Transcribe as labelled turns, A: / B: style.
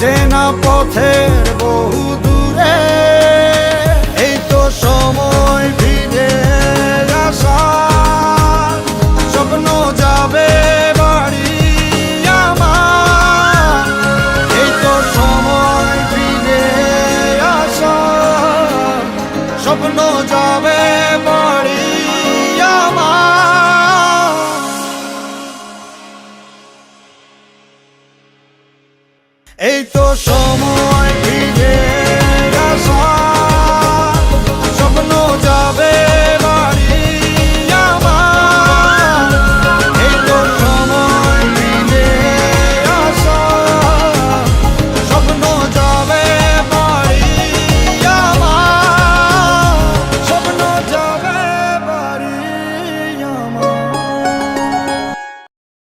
A: চেনা পথের বহু দূরে, এই তো সময় ফিরে আসার স্বপ্ন যাবে বাড়ি আমার, এই তো সময় ফিরে আসার স্বপ্ন যাবে এই তো সময়